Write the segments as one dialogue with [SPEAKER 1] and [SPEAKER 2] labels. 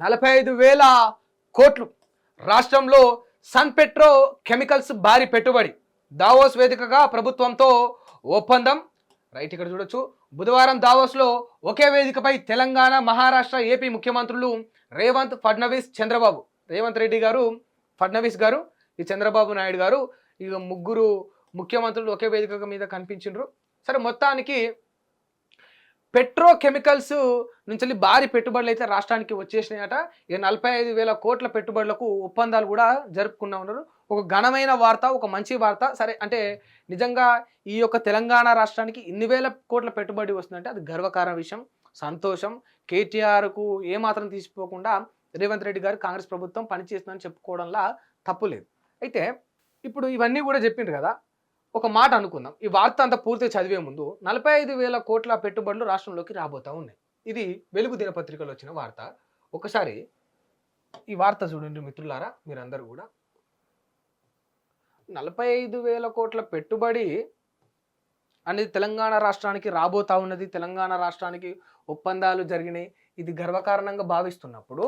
[SPEAKER 1] నలభై ఐదు వేల కోట్లు. రాష్ట్రంలో సన్ పెట్రో కెమికల్స్ భారీ పెట్టుబడి. దావోస్ వేదికగా ప్రభుత్వంతో ఒప్పందం. రైట్ ఇక్కడ చూడొచ్చు. బుధవారం దావోస్లో ఒకే వేదికపై తెలంగాణ మహారాష్ట్ర ఏపీ ముఖ్యమంత్రులు రేవంత్ ఫడ్నవీస్ చంద్రబాబు. రేవంత్ రెడ్డి గారు ఫడ్నవీస్ గారు ఈ చంద్రబాబు నాయుడు గారు ఇక ముగ్గురు ముఖ్యమంత్రులు ఒకే వేదిక మీద కనిపించిండ్రు. సరే మొత్తానికి పెట్రోకెమికల్స్ నుంచి భారీ పెట్టుబడులు అయితే రాష్ట్రానికి వచ్చేసినాయట. ఇక నలభై ఐదు వేల కోట్ల పెట్టుబడులకు ఒప్పందాలు కూడా జరుపుకున్నా ఉన్నారు. ఒక ఘనమైన వార్త ఒక మంచి వార్త. సరే అంటే నిజంగా ఈ యొక్క తెలంగాణ రాష్ట్రానికి ఇన్ని వేల కోట్ల పెట్టుబడి వస్తుందంటే అది గర్వకార విషయం సంతోషం. కేటీఆర్కు ఏమాత్రం తీసిపోకుండా రేవంత్ రెడ్డి గారు కాంగ్రెస్ ప్రభుత్వం పనిచేస్తుందని చెప్పుకోవడంలో తప్పు లేదు. అయితే ఇప్పుడు ఇవన్నీ కూడా చెప్పిండ్రు కదా ఒక మాట అనుకుందాం. ఈ వార్త అంతా పూర్తిగా చదివే ముందు నలభై ఐదు వేల కోట్ల పెట్టుబడులు రాష్ట్రంలోకి రాబోతా ఉన్నాయి. ఇది వెలుగు దినపత్రికలో వచ్చిన వార్త. ఒకసారి ఈ వార్త చూడండి మిత్రులారా మీరందరూ కూడా. నలభై ఐదు వేల కోట్ల పెట్టుబడి అనేది తెలంగాణ రాష్ట్రానికి రాబోతా ఉన్నది. తెలంగాణ రాష్ట్రానికి ఒప్పందాలు జరిగినాయి. ఇది గర్వకారణంగా భావిస్తున్నప్పుడు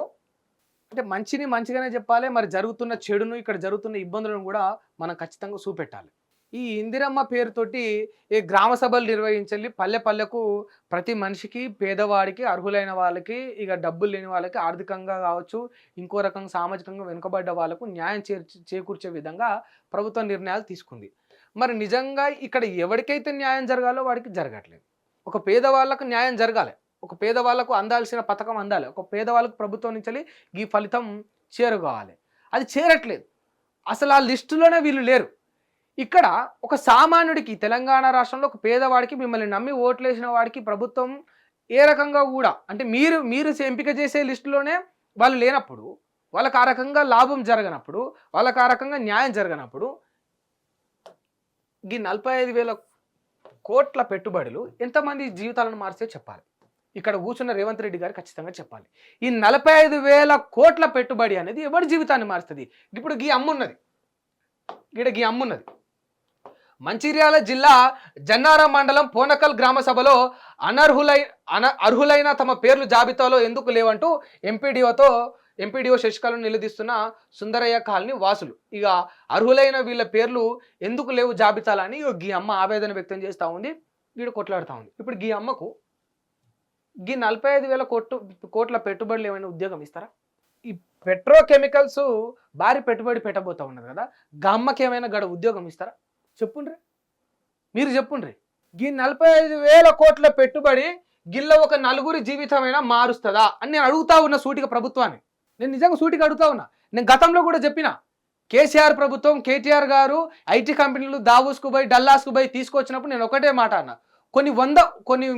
[SPEAKER 1] అంటే మంచిని మంచిగానే చెప్పాలి మరి జరుగుతున్న చెడును ఇక్కడ జరుగుతున్న ఇబ్బందులను కూడా మనం ఖచ్చితంగా చూపెట్టాలి. ఈ ఇందిరమ్మ పేరుతోటి ఈ గ్రామ సభలు నిర్వహించాలి పల్లె పల్లెకు ప్రతి మనిషికి పేదవాడికి అర్హులైన వాళ్ళకి ఇక డబ్బులు లేని వాళ్ళకి ఆర్థికంగా కావచ్చు ఇంకో రకంగా సామాజికంగా వెనుకబడ్డ వాళ్ళకు న్యాయం చేర్చి చేకూర్చే విధంగా ప్రభుత్వం నిర్ణయాలు తీసుకుంది. మరి నిజంగా ఇక్కడ ఎవరికైతే న్యాయం జరగాలో వాడికి జరగట్లేదు. ఒక పేదవాళ్ళకు న్యాయం జరగాలి. ఒక పేదవాళ్ళకు అందాల్సిన పథకం అందాలి. ఒక పేదవాళ్ళకు ప్రభుత్వం నుంచి ఈ ఫలితం చేరుకోవాలి. అది చేరట్లేదు. అసలు ఆ లిస్టులోనే వీళ్ళు లేరు. ఇక్కడ ఒక సామాన్యుడికి తెలంగాణ రాష్ట్రంలో ఒక పేదవాడికి మిమ్మల్ని నమ్మి ఓట్లేసిన వాడికి ప్రభుత్వం ఏ రకంగా కూడా అంటే మీరు మీరు ఎంపిక చేసే లిస్టులోనే వాళ్ళు లేనప్పుడు వాళ్ళకి ఆ రకంగా లాభం జరగనప్పుడు వాళ్ళకి ఆ రకంగా న్యాయం జరగనప్పుడు ఈ నలభై ఐదు వేల కోట్ల పెట్టుబడులు ఎంతమంది జీవితాలను మార్చే చెప్పాలి. ఇక్కడ కూర్చున్న రేవంత్ రెడ్డి గారు ఖచ్చితంగా చెప్పాలి. ఈ నలభై ఐదు వేల కోట్ల పెట్టుబడి అనేది ఎవరి జీవితాన్ని మారుస్తుంది? ఇప్పుడు గీ అమ్మున్నది. ఇక్కడ గీ అమ్మున్నది. మంచిర్యాల జిల్లా జన్నారం మండలం పోనకల్ గ్రామ సభలో అనర్హులై అన అర్హులైన తమ పేర్లు జాబితాలో ఎందుకు లేవంటూ ఎంపీడీఓతో ఎంపీడీఓ శశికళను నిలదీస్తున్న సుందరయ్య కాలనీ వాసులు. ఇక అర్హులైన వీళ్ళ పేర్లు ఎందుకు లేవు జాబితాలని గీ అమ్మ ఆవేదన వ్యక్తం చేస్తూ ఉంది. వీడు కొట్లాడుతూ ఉంది. ఇప్పుడు గీ అమ్మకు గీ నలభై ఐదు వేల కోట్లు కోట్ల పెట్టుబడులు ఏమైనా ఉద్యోగం ఇస్తారా? ఈ పెట్రోకెమికల్స్ భారీ పెట్టుబడి పెట్టబోతా ఉన్నది కదా. గమ్మకి ఏమైనా గడ ఉద్యోగం ఇస్తారా? చెప్పుండ్రి. మీరు చెప్పుండ్రి. గీ నలభై ఐదు వేల కోట్ల పెట్టుబడి గిల్ల ఒక నలుగురి జీవితమైనా మారుస్తుందా అని నేను అడుగుతా ఉన్న సూటిగా ప్రభుత్వాన్ని. నేను నిజంగా సూటిగా అడుగుతా ఉన్నా. నేను గతంలో కూడా చెప్పిన. కేసీఆర్ ప్రభుత్వం కేటీఆర్ గారు ఐటీ కంపెనీలు దావూస్కు పోయి డల్లాస్కు పోయి తీసుకొచ్చినప్పుడు నేను ఒకటే మాట అన్నా. కొన్ని వంద కొన్ని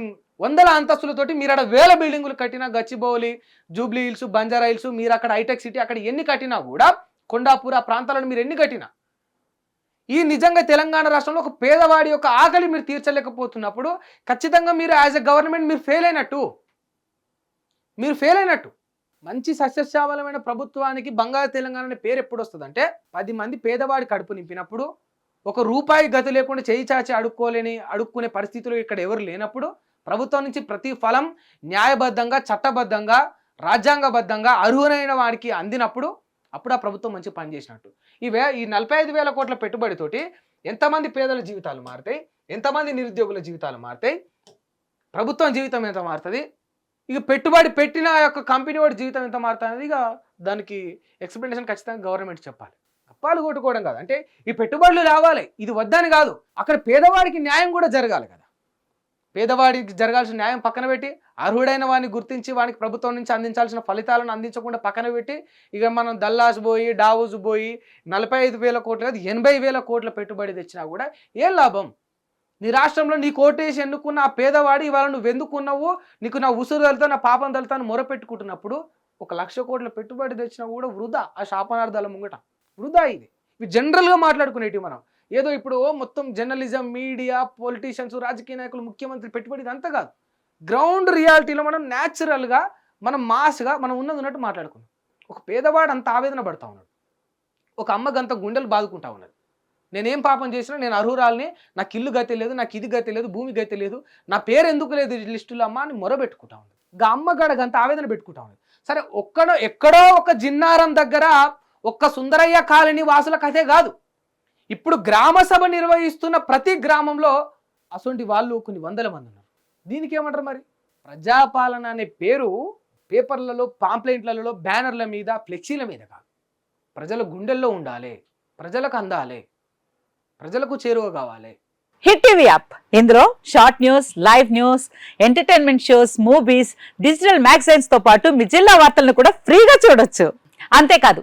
[SPEAKER 1] వందల అంతస్తులతోటి మీరు అక్కడ వేల బిల్డింగులు కట్టినా Gachibowli Jubilee Hills Banjara Hills మీరు అక్కడ హైటెక్ సిటీ అక్కడ ఎన్ని కట్టినా కూడా కొండాపూర్ ఆ ప్రాంతాలను మీరు ఎన్ని కట్టినా ఈ నిజంగా తెలంగాణ రాష్ట్రంలో ఒక పేదవాడి యొక్క ఆకలి మీరు తీర్చలేకపోతున్నప్పుడు ఖచ్చితంగా మీరు యాజ్ ఎ గవర్నమెంట్ మీరు ఫెయిల్ అయినట్టు. మీరు ఫెయిల్ అయినట్టు. మంచి సస్యశ్యామలమైన ప్రభుత్వానికి బంగారు తెలంగాణ అనే పేరు ఎప్పుడు వస్తుందంటే పది మంది పేదవాడి కడుపు నింపినప్పుడు ఒక రూపాయి గతి లేకుండా చేయి చాచి అడుక్కోలేని అడుక్కునే పరిస్థితులు ఇక్కడ ఎవరు లేనప్పుడు ప్రభుత్వం నుంచి ప్రతి ఫలం న్యాయబద్ధంగా చట్టబద్ధంగా రాజ్యాంగబద్ధంగా అర్హులైన వాడికి అందినప్పుడు అప్పుడు ఆ ప్రభుత్వం మంచి పని చేసినట్టు. ఈ వే ఈ నలభై ఐదు వేల కోట్ల పెట్టుబడితోటి ఎంతమంది పేదల జీవితాలు మారుతాయి? ఎంతమంది నిరుద్యోగుల జీవితాలు మారుతాయి? ప్రభుత్వం జీవితం ఎంత మారుతుంది? ఇక పెట్టుబడి పెట్టిన యొక్క కంపెనీ వాడి జీవితం ఎంత మారుతుంది ఇక దానికి ఎక్స్ప్లెనేషన్ ఖచ్చితంగా గవర్నమెంట్ చెప్పాలి. అప్పాలు కొట్టుకోవడం కాదు. అంటే ఈ పెట్టుబడులు రావాలి. ఇది వద్దని కాదు. అక్కడ పేదవాడికి న్యాయం కూడా జరగాలి కదా. పేదవాడికి జరగాల్సిన న్యాయం పక్కన పెట్టి అర్హుడైన వాడిని గుర్తించి వానికి ప్రభుత్వం నుంచి అందించాల్సిన ఫలితాలను అందించకుండా పక్కన పెట్టి ఇక మనం దల్లాస్ పోయి డావోస్ పోయి నలభై ఐదు వేల కోట్లు కాదు ఎనభై వేల కోట్ల పెట్టుబడి తెచ్చినా కూడా ఏం లాభం? నీ రాష్ట్రంలో నీ కోటేసి ఎన్నుకున్న ఆ పేదవాడు ఇవాళ నువ్వు ఎందుకున్నావు? నీకు నా ఉసురు తలుతా నా పాపం తలుతా మొరపెట్టుకుంటున్నప్పుడు ఒక లక్ష కోట్ల పెట్టుబడి తెచ్చినా కూడా వృధా ఆ శాపనార్థాల ముంగట. వృధా ఇది. ఇవి జనరల్గా మాట్లాడుకునేటివి మనం. ఏదో ఇప్పుడు మొత్తం జర్నలిజం మీడియా పొలిటీషియన్స్ రాజకీయ నాయకులు ముఖ్యమంత్రి పెట్టుబడి ఇదంతా కాదు. గ్రౌండ్ రియాలిటీలో మనం న్యాచురల్గా మనం మాస్గా మనం ఉన్నది ఉన్నట్టు మాట్లాడుకున్నాం ఒక పేదవాడు అంత ఆవేదన పడతా ఉన్నాడు. ఒక అమ్మకి అంత గుండెలు బాదుకుంటా ఉన్నది. నేనేం పాపం చేసినా నేను అర్హురాల్ని నాకు ఇల్లు గతి లేదు నాకు ఇది గతి లేదు భూమి గతి లేదు నా పేరు ఎందుకు లేదు లిస్టులో అమ్మ అని మొరబెట్టుకుంటా ఉంది గా అమ్మగడ అంత ఆవేదన పెట్టుకుంటా ఉంది సరే ఒక్కడో ఎక్కడో ఒక జిన్నారం దగ్గర ఒక్క సుందరయ్య కాలనీ వాసుల కథే కాదు. ఇప్పుడు గ్రామ సభ నిర్వహిస్తున్న ప్రతి గ్రామంలో అసొంటి వాళ్ళు కొన్ని వందల మంది ఉన్నారు. దీనికి ఏమంటారు మరి? ప్రజాపాలన అనే పేరు పేపర్లలో పాంప్లెంట్లలో బ్యానర్ల మీద ఫ్లెక్సీల మీద కాదు. ప్రజల గుండెల్లో ఉండాలి ప్రజలకు అందాలి ప్రజలకు చేరువ కావాలి.
[SPEAKER 2] Hit TV app. ఇందులో short news live news entertainment shows movies digital మ్యాగజైన్స్తో పాటు మీ జిల్లా వార్తలను కూడా ఫ్రీగా చూడొచ్చు. అంతేకాదు